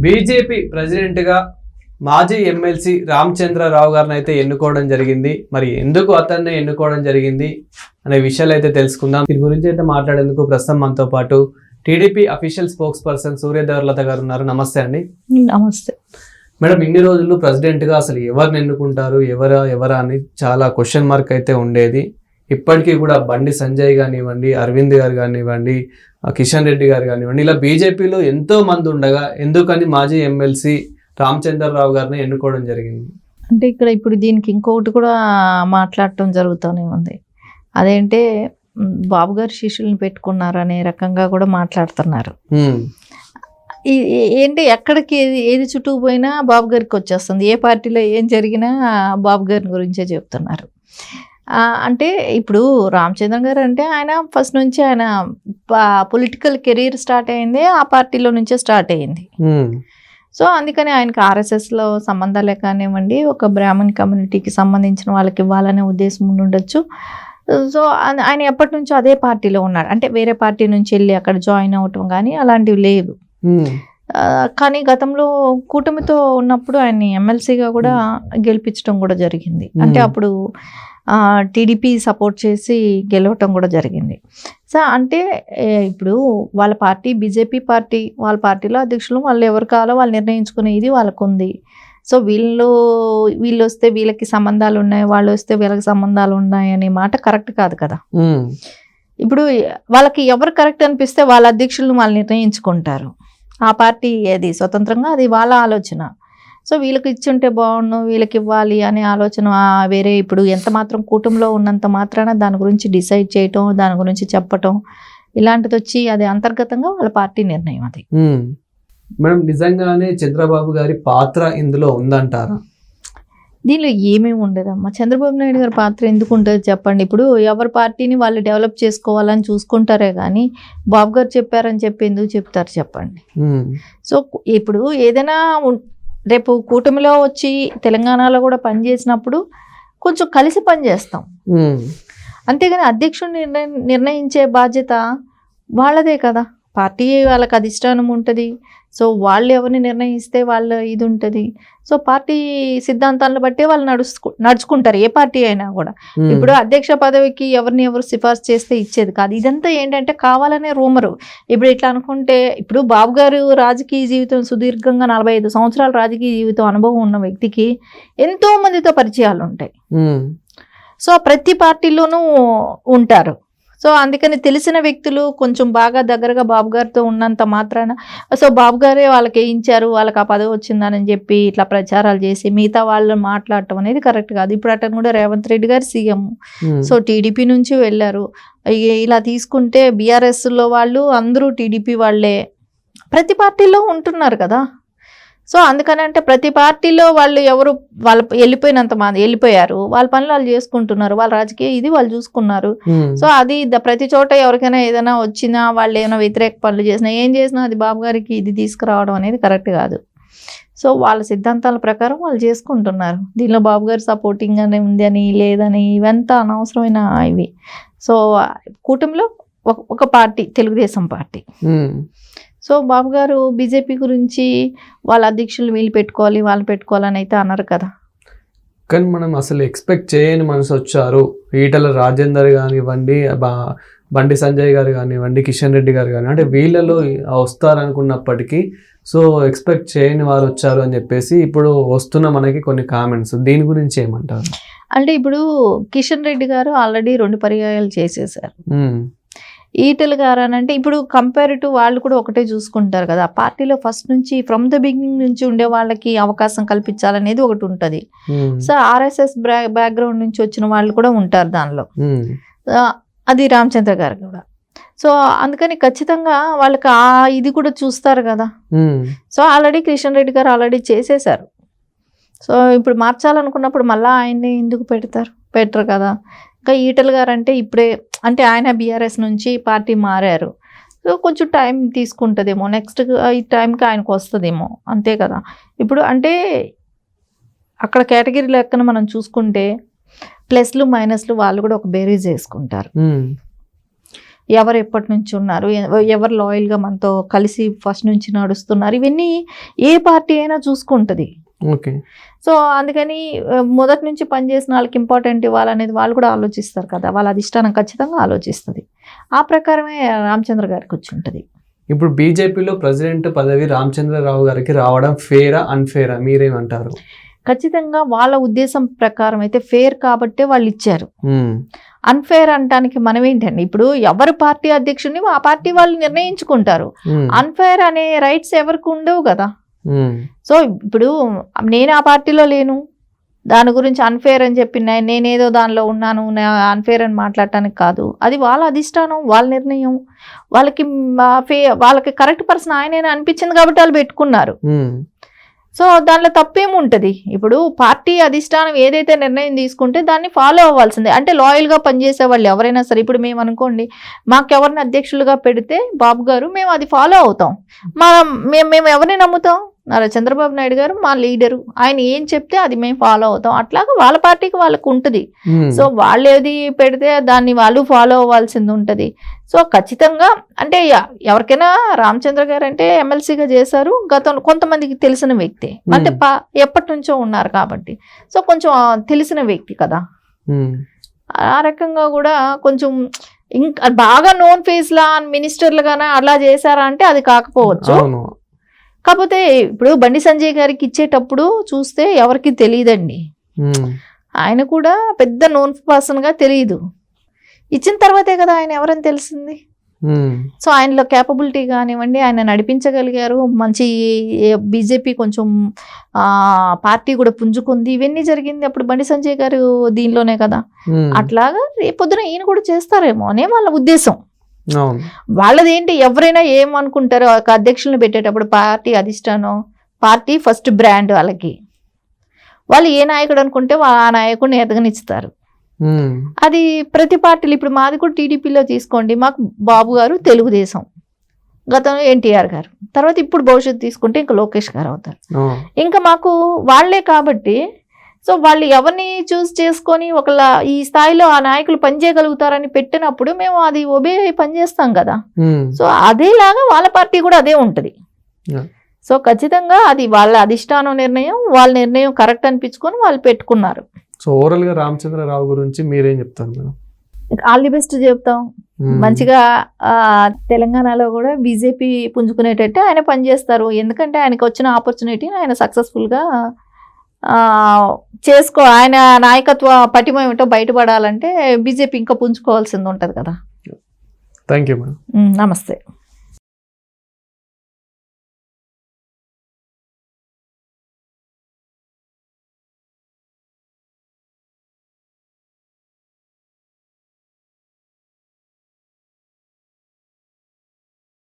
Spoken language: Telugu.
బీజేపీ ప్రెసిడెంట్గా మాజీ ఎమ్మెల్సీ రామచంద్రరావు గారిని అయితే ఎన్నుకోవడం జరిగింది. మరి ఎందుకు అతన్ని ఎన్నుకోవడం జరిగింది అనే విషయాలు అయితే తెలుసుకుందాం. దీని గురించి అయితే మాట్లాడేందుకు ప్రస్తుతం మనతో పాటు టీడీపీ అఫీషియల్ స్పోక్స్ పర్సన్ సూర్యదేవర్లత గారు ఉన్నారు. నమస్తే అండి. నమస్తే. మేడం ఇన్ని రోజులు ప్రెసిడెంట్గా అసలు ఎవరిని ఎన్నుకుంటారు? ఎవరా ఎవరా అని చాలా క్వశ్చన్ మార్క్ అయితే ఉండేది. ఇప్పటికీ కూడా బండి సంజయ్ కానివ్వండి అరవింద్ గారు కానివ్వండి కిషన్ రెడ్డి గారు కానివ్వండి ఇలా బీజేపీలో ఎంతో మంది ఉండగా ఎందుకని మాజీ ఎమ్మెల్సీ రామచంద్రరావు గారిని ఎన్నుకోవడం జరిగింది? అంటే ఇక్కడ ఇప్పుడు దీనికి ఇంకొకటి కూడా మాట్లాడటం జరుగుతూనే ఉంది. అదేంటే బాబు గారు శిష్యుల్ని పెట్టుకున్నారు అనే రకంగా కూడా మాట్లాడుతున్నారు. ఏంటి ఎక్కడికి ఏది ఏది చుట్టూ పోయినా బాబు గారికి వచ్చేస్తుంది. ఏ పార్టీలో ఏం జరిగినా బాబు గారి గురించే చెప్తున్నారు. అంటే ఇప్పుడు రామచంద్ర గారు అంటే ఆయన ఫస్ట్ నుంచి ఆయన పొలిటికల్ కెరీర్ స్టార్ట్ అయింది ఆ పార్టీలో నుంచే స్టార్ట్ అయ్యింది హ్మ్. సో అందుకని ఆయనకి ఆర్ఎస్ఎస్లో సంబంధాలే కానివ్వండి ఒక బ్రాహ్మణ్ కమ్యూనిటీకి సంబంధించిన వాళ్ళకి ఇవ్వాలనే ఉద్దేశం ఉండి ఉండొచ్చు. సో ఆయన- ఎప్పటి నుంచో అదే పార్టీలో ఉన్నాడు. అంటే వేరే పార్టీ నుంచి వెళ్ళి అక్కడ జాయిన్ అవ్వటం కానీ అలాంటివి లేవు. కానీ గతంలో కూటమితో ఉన్నప్పుడు ఆయన్ని ఎమ్మెల్సీగా కూడా గెలిపించడం కూడా జరిగింది. అంటే. అప్పుడు టీడీపీ సపోర్ట్ చేసి గెలవటం కూడా జరిగింది. సో అంటే ఇప్పుడు వాళ్ళ పార్టీ బీజేపీ పార్టీ వాళ్ళ పార్టీలో అధ్యక్షులు వాళ్ళు ఎవరు కావాలో వాళ్ళు నిర్ణయించుకునే ఇది వాళ్ళకు ఉంది సో వీళ్ళు వీళ్ళు వస్తే వీళ్ళకి సంబంధాలు ఉన్నాయి వాళ్ళు వస్తే వీళ్ళకి సంబంధాలు ఉన్నాయి అనే మాట కరెక్ట్ కాదు కదా. ఇప్పుడు వాళ్ళకి ఎవరు కరెక్ట్ అనిపిస్తే వాళ్ళ అధ్యక్షులను వాళ్ళు నిర్ణయించుకుంటారు. ఆ పార్టీ ఏది? స్వతంత్రంగా? అది వాళ్ళ ఆలోచన. సో వీళ్ళకి ఇచ్చుంటే బాగుండు వీళ్ళకి ఇవ్వాలి అనే ఆలోచన వేరే ఇప్పుడు ఎంత మాత్రం కూటమిలో ఉన్నంత మాత్రాన దాని గురించి డిసైడ్ చేయటం దాని గురించి చెప్పటం ఇలాంటిది వచ్చి అది అంతర్గతంగా వాళ్ళ పార్టీ నిర్ణయం అది. మేడం నిజంగానే చంద్రబాబు గారి పాత్ర ఇందులో ఉందంటారా? దీనిలో ఏమేమి ఉండదమ్మా? చంద్రబాబు నాయుడు గారి పాత్ర ఎందుకు ఉంటుంది చెప్పండి. ఇప్పుడు ఎవరి పార్టీని వాళ్ళు డెవలప్ చేసుకోవాలని చూసుకుంటారే కానీ బాబు గారు చెప్పారని చెప్పి ఎందుకు చెప్తారు చెప్పండి. సో ఇప్పుడు ఏదైనా రేపు కూటమిలో వచ్చి తెలంగాణలో కూడా పనిచేసినప్పుడు కొంచెం కలిసి పనిచేస్తాం. అంతేగాని అధ్యక్షుడు నిర్ణయం నిర్ణయించే బాధ్యత వాళ్ళదే కదా. పార్టీ వాళ్ళకి అధిష్టానం ఉంటుంది. సో వాళ్ళు ఎవరిని నిర్ణయిస్తే వాళ్ళ ఇది ఉంటుంది. సో పార్టీ సిద్ధాంతాలను బట్టే వాళ్ళు నడుచుకు నడుచుకుంటారు. ఏ పార్టీ అయినా కూడా. ఇప్పుడు అధ్యక్ష పదవికి ఎవరిని ఎవరు సిఫార్సు చేస్తే ఇచ్చేది కాదు. ఇదంతా ఏంటంటే కావాలనే రూమరు. ఇప్పుడు ఇట్లా అనుకుంటే ఇప్పుడు బాబు గారు రాజకీయ జీవితం సుదీర్ఘంగా నలభై ఐదు సంవత్సరాల రాజకీయ జీవితం అనుభవం ఉన్న వ్యక్తికి ఎంతో మందితో పరిచయాలు ఉంటాయి. సో ప్రతి పార్టీలోనూ ఉంటారు. సో అందుకని తెలిసిన వ్యక్తులు కొంచెం బాగా దగ్గరగా బాబు గారితో ఉన్నంత మాత్రాన సో బాబు గారే వాళ్ళకి వేయించారు వాళ్ళకి ఆ పదవి వచ్చిందని చెప్పి ఇట్లా ప్రచారాలు చేసి మిగతా వాళ్ళు మాట్లాడటం అనేది కరెక్ట్ కాదు. ఇప్పుడు అతను కూడా రేవంత్ రెడ్డి గారు సీఎం. సో టీడీపీ నుంచి వెళ్ళారు. ఇలా తీసుకుంటే బీఆర్ఎస్లో వాళ్ళు అందరూ టీడీపీ వాళ్ళే. ప్రతి పార్టీలో ఉంటున్నారు కదా. సో అందుకని అంటే ప్రతి పార్టీలో వాళ్ళు ఎవరు వాళ్ళ వెళ్ళిపోయినంత మంది వెళ్ళిపోయారు. వాళ్ళ పనులు వాళ్ళు చేసుకుంటున్నారు. వాళ్ళ రాజకీయ ఇది వాళ్ళు చూసుకున్నారు. సో అది ప్రతి చోట ఎవరికైనా ఏదైనా వచ్చినా వాళ్ళు ఏమైనా వ్యతిరేక పనులు చేసినా ఏం చేసినా అది బాబు గారికి ఇది తీసుకురావడం అనేది కరెక్ట్ కాదు. సో వాళ్ళ సిద్ధాంతాల ప్రకారం వాళ్ళు చేసుకుంటున్నారు. దీనిలో బాబు గారు సపోర్టింగ్ అని ఉంది అని లేదని ఇవంతా అనవసరమైన ఇవి. సో కూటమిలో ఒక ఒక party Telugu Desam party. So Babu గారు బీజేపీ గురించి వాళ్ళ అధ్యక్షులు వీళ్ళు పెట్టుకోవాలి వాళ్ళు పెట్టుకోవాలని అయితే అన్నారు కదా. కానీ మనం అసలు ఎక్స్పెక్ట్ చేయని మనసు వచ్చారు. ఈటల రాజేందర్ కానివ్వండి బా- బండి సంజయ్ గారు కానివ్వండి కిషన్ రెడ్డి గారు కానివ్వండి అంటే వీళ్ళలో వస్తారనుకున్నప్పటికీ సో ఎక్స్పెక్ట్ చేయని వారు వచ్చారు అని చెప్పేసి ఇప్పుడు వస్తున్న మనకి కొన్ని కామెంట్స్. దీని గురించి ఏమంటారు? అంటే ఇప్పుడు కిషన్ రెడ్డి గారు ఆల్రెడీ రెండు పర్యాయాలు చేసేసారు ఈటెల్ గారు అని అంటే ఇప్పుడు కంపేర్ టు వాళ్ళు కూడా ఒకటే చూసుకుంటారు కదా. పార్టీలో ఫస్ట్ నుంచి ఫ్రమ్ ద బిగినింగ్ నుంచి ఉండే వాళ్ళకి అవకాశం కల్పించాలనేది ఒకటి ఉంటుంది. సో ఆర్ఎస్ఎస్ బ్యాక్గ్రౌండ్ నుంచి వచ్చిన వాళ్ళు కూడా ఉంటారు దానిలో. అది రామచంద్ర గారు కూడా. సో అందుకని ఖచ్చితంగా వాళ్ళకి ఆ ఇది కూడా చూస్తారు కదా. సో ఆల్రెడీ కిషన్ రెడ్డి గారు ఆల్రెడీ చేసేశారు. సో ఇప్పుడు మార్చాలనుకున్నప్పుడు మళ్ళీ ఆయన్ని ఎందుకు పెడతారు? పెట్టరు కదా. ఇంకా ఈటల గారు అంటే ఇప్పుడే అంటే ఆయన బీఆర్ఎస్ నుంచి పార్టీ మారారు. సో కొంచెం టైం తీసుకుంటుందేమో. నెక్స్ట్ ఈ టైంకి ఆయనకు వస్తుందేమో. అంతే కదా. ఇప్పుడు అంటే అక్కడ కేటగిరీ లెక్కన మనం చూసుకుంటే ప్లస్లు మైనస్లు వాళ్ళు కూడా ఒక బేరీజ్ వేసుకుంటారు. ఎవరు ఎప్పటి నుంచి ఉన్నారు? ఎవ- ఎవరు లాయల్గా మనతో కలిసి ఫస్ట్ నుంచి నడుస్తున్నారు? ఇవన్నీ ఏ పార్టీ అయినా చూసుకుంటుంది. ఓకే. సో అందుకని మొదటి నుంచి పనిచేసిన వాళ్ళకి ఇంపార్టెంట్ ఇవ్వాలనేది వాళ్ళు కూడా ఆలోచిస్తారు కదా. వాళ్ళ అధిష్టానం ఖచ్చితంగా ఆలోచిస్తుంది. ఆ ప్రకారమే రామచంద్ర గారికి వచ్చి ఉంటుంది. ఇప్పుడు బీజేపీలో ప్రెసిడెంట్ పదవి రామచంద్రరావు గారికి రావడం ఫేరా అన్ఫేరా మీరేమంటారు? ఖచ్చితంగా వాళ్ళ ఉద్దేశం ప్రకారం అయితే ఫేర్ కాబట్టే వాళ్ళు ఇచ్చారు. అన్ఫేర్ అనటానికి మనం ఏంటండి ఇప్పుడు ఎవరు పార్టీ అధ్యక్షుడిని ఆ పార్టీ వాళ్ళు నిర్ణయించుకుంటారు. అన్ఫేర్ అనే రైట్స్ ఎవరికి ఉండవు కదా. సో ఇప్పుడు నేను ఆ పార్టీలో లేను. దాని గురించి అన్ఫేర్ అని చెప్పి నేనేదో దానిలో ఉన్నాను అన్ఫేర్ అని మాట్లాడటానికి కాదు. అది వాళ్ళ అధిష్టానం వాళ్ళ నిర్ణయం. వాళ్ళకి వాళ్ళకి కరెక్ట్ పర్సన్ ఆయనే అనిపించింది కాబట్టి వాళ్ళు పెట్టుకున్నారు. ఉమ్, సో దానిలో ఉంటుంది ఇప్పుడు పార్టీ అధిష్టానం ఏదైతే నిర్ణయం తీసుకుంటే దాన్ని ఫాలో అవ్వాల్సిందే. అంటే లాయల్గా పనిచేసే వాళ్ళు ఎవరైనా సరే ఇప్పుడు మేము అనుకోండి మాకు ఎవరిని అధ్యక్షులుగా పెడితే బాబు గారు మేము అది ఫాలో అవుతాం. మా మేము మేము ఎవరిని నమ్ముతాం? నారా చంద్రబాబు నాయుడు గారు మా లీడరు. ఆయన ఏం చెప్తే అది మేము ఫాలో అవుతాం. అట్లాగా వాళ్ళ పార్టీకి వాళ్ళకు ఉంటుంది. సో వాళ్ళు ఏది పెడితే దాన్ని వాళ్ళు ఫాలో అవ్వాల్సింది ఉంటుంది. సో ఖచ్చితంగా అంటే ఎవరికైనా రామచంద్ర గారు అంటే ఎమ్మెల్సీగా చేశారు. గతం కొంతమందికి తెలిసిన వ్యక్తి. అంటే పా ఎప్పటి నుంచో ఉన్నారు కాబట్టి. సో కొంచెం తెలిసిన వ్యక్తి కదా. ఆ రకంగా కూడా కొంచెం ఇంకా బాగా నోన్ ఫేస్ లా మినిస్టర్లుగానే అలా చేశారా అంటే అది కాకపోవచ్చు. కాకపోతే ఇప్పుడు బండి సంజయ్ గారికి ఇచ్చేటప్పుడు చూస్తే ఎవరికి తెలియదండి. ఆయన కూడా పెద్ద నోన్ పర్సన్గా తెలియదు. ఇచ్చిన తర్వాతే కదా ఆయన ఎవరని తెలిసింది? సో ఆయనలో క్యాపబిలిటీ కానివ్వండి ఆయన నడిపించగలిగారు. మంచి బీజేపీ కొంచెం ఆ, పార్టీ కూడా పుంజుకుంది. ఇవన్నీ జరిగింది అప్పుడు బండి సంజయ్ గారు దీనిలోనే కదా. అట్లాగా రేపొద్దున ఈయన కూడా చేస్తారేమో అనే వాళ్ళ ఉద్దేశం. వాళ్ళది ఏంటి ఎవరైనా ఏమనుకుంటారో ఒక అధ్యక్షులను పెట్టేటప్పుడు పార్టీ అధిష్టానం పార్టీ ఫస్ట్ బ్రాండ్ వాళ్ళకి. వాళ్ళు ఏ నాయకుడు అనుకుంటే ఆ నాయకుడిని ఎదగనిస్తారు. అది ప్రతి పార్టీలు ఇప్పుడు మాది కూడా టీడీపీలో తీసుకోండి మాకు బాబు గారు తెలుగుదేశం. గతంలో ఎన్టీఆర్ గారు. తర్వాత ఇప్పుడు భవిష్యత్తు తీసుకుంటే ఇంకా లోకేష్ గారు అవుతారు. ఇంకా మాకు వాళ్ళే కాబట్టి సో వాళ్ళు ఎవరిని చూస్ చేసుకొని ఒకళ్ళ ఈ స్థాయిలో ఆ నాయకులు పనిచేయగలుగుతారని పెట్టినప్పుడు మేము అది ఒబే అయి పనిచేస్తాం కదా. సో అదేలాగా వాళ్ళ పార్టీ కూడా అదే ఉంటుంది. సో ఖచ్చితంగా అది వాళ్ళ అధిష్టానం నిర్ణయం వాళ్ళ నిర్ణయం కరెక్ట్ అనిపించుకొని వాళ్ళు పెట్టుకున్నారు. సో ఓవరాల్గా రామచంద్రరావు గురించి మీరేం చెప్తారు మేడం? ఆల్ ది బెస్ట్ చెప్తాం. మంచిగా తెలంగాణలో కూడా బీజేపీ పుంజుకునేటట్టు ఆయన పనిచేస్తారు ఎందుకంటే ఆయనకు వచ్చిన ఆపర్చునిటీని ఆయన సక్సెస్ఫుల్గా చేసుకో ఆయన నాయకత్వ పటిమ ఏమిటో బయటపడాలంటే బీజేపీ ఇంకా పుంజుకోవాల్సింది ఉంటుంది కదా. థ్యాంక్ యూ నమస్తే.